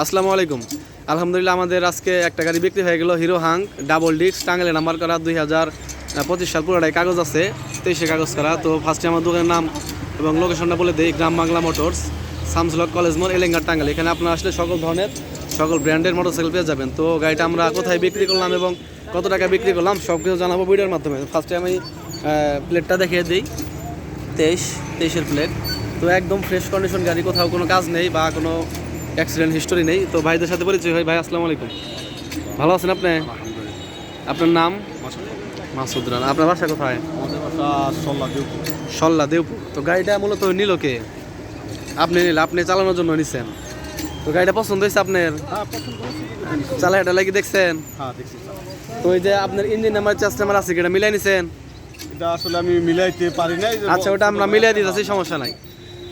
আসসালামু আলাইকুম। আলহামদুলিল্লাহ আমাদের আজকে একটা গাড়ি বিক্রি হয়ে গেল hero Hang double disc, টাঙ্গেলে number করা, দুই হাজার পঁচিশ সাল পুরোটাই কাগজ আছে, তেইশে কাগজ করা। তো ফার্স্টে আমার দোকানের নাম এবং লোকেশনটা বলে দিই, গ্রাম বাংলা মোটরস সামসলক কলেজ মোড়, এলেঙ্গার টাঙ্গাল। এখানে আপনারা আসলে সকল ধরনের, সকল ব্র্যান্ডের মোটরসাইকেল পেয়ে যাবেন। তো গাড়িটা আমরা কোথায় বিক্রি করলাম এবং কত টাকা বিক্রি করলাম সব কিছু জানাব ভিডিওর মাধ্যমে। ফার্স্টে আমি প্লেটটা দেখিয়ে দিই। তেইশ, তেইশের প্লেট তো একদম ফ্রেশ কন্ডিশন গাড়ি, কোথাও কোনো কাজ নেই বা কোনো অ্যাক্সিডেন্ট হিস্টোরি নেই। তো ভাইদের সাথে পরিচয় হয় ভাই আসসালামু আলাইকুম। ভালো আছেন আপনি? আপনার নাম? মাসুদ রানা। আপনার বাসা কোথায়? সল্লা দেব সল্লা দেবপুর তো গাড়িটা মূলত নিল কে? আপনি নিল আপনি চালানোর জন্য নিছেন। তো গাড়িটা পছন্দ হয়েছে আপনার? হ্যাঁ পছন্দ করেছি চালা এটা লাগি দেখছেন? হ্যাঁ। তো ওই যে আপনার ইঞ্জিন নাম্বার চার্জ নাম্বার আছে এটা মিলাই নিছেন? এটা আসলে আমি মিলাইতে পারি নাই আচ্ছা ওটা আমরা মিলিয়ে দিতেছি সমস্যা নাই।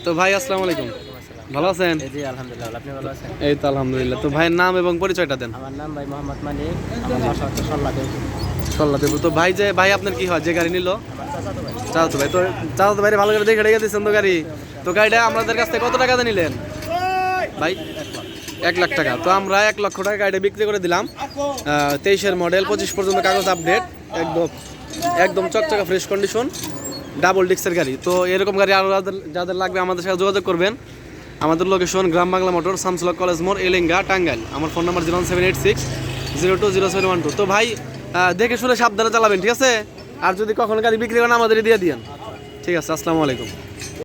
তো ভাই আসসালামু আলাইকুম। ভালো আছেন? জি আলহামদুলিল্লাহ আপনি ভালো আছেন? এই তো আলহামদুলিল্লাহ। তো ভাইয়ের নাম এবং পরিচয়টা দেন। আমার নাম ভাই মোহাম্মদ মানিক আমার বাসা হচ্ছে তো ভাই যে ভাই আপনার কি হয়? যে গাড়ি নিল? চাচাতো ভাই। তো চালাতো ভাই ভালো করে দেখে রেখে দিচ্ছেন তো গাড়ি। তো গাড়িটা আমাদের কাছ থেকে কত টাকাতে নিলেন? ভাই এক লাখ টাকা। তো আমরা এক লক্ষ টাকা গাড়িটা বিক্রি করে দিলাম। তেইশের মডেল পঁচিশ পর্যন্ত কাগজ আপডেট একদম একদম চকচকা ফ্রেশ কন্ডিশন ডাবল ডিক্সের গাড়ি। তো এরকম গাড়ি আরও যাদের যাদের লাগবে আমাদের সাথে যোগাযোগ করবেন। আমাদের location Gram Bangla motor, Shamsullah college মোর এলেঙ্গা, টাঙ্গাইল। আমার phone number zero seven eight six zero two zero seven one two তো ভাই দেখে শুনে সাবধানে চালাবেন, ঠিক আছে? আর যদি কখনো গাড়ি বিক্রি করেন আমাদের দিয়ে দিন ঠিক আছে, আসসালামু আলাইকুম।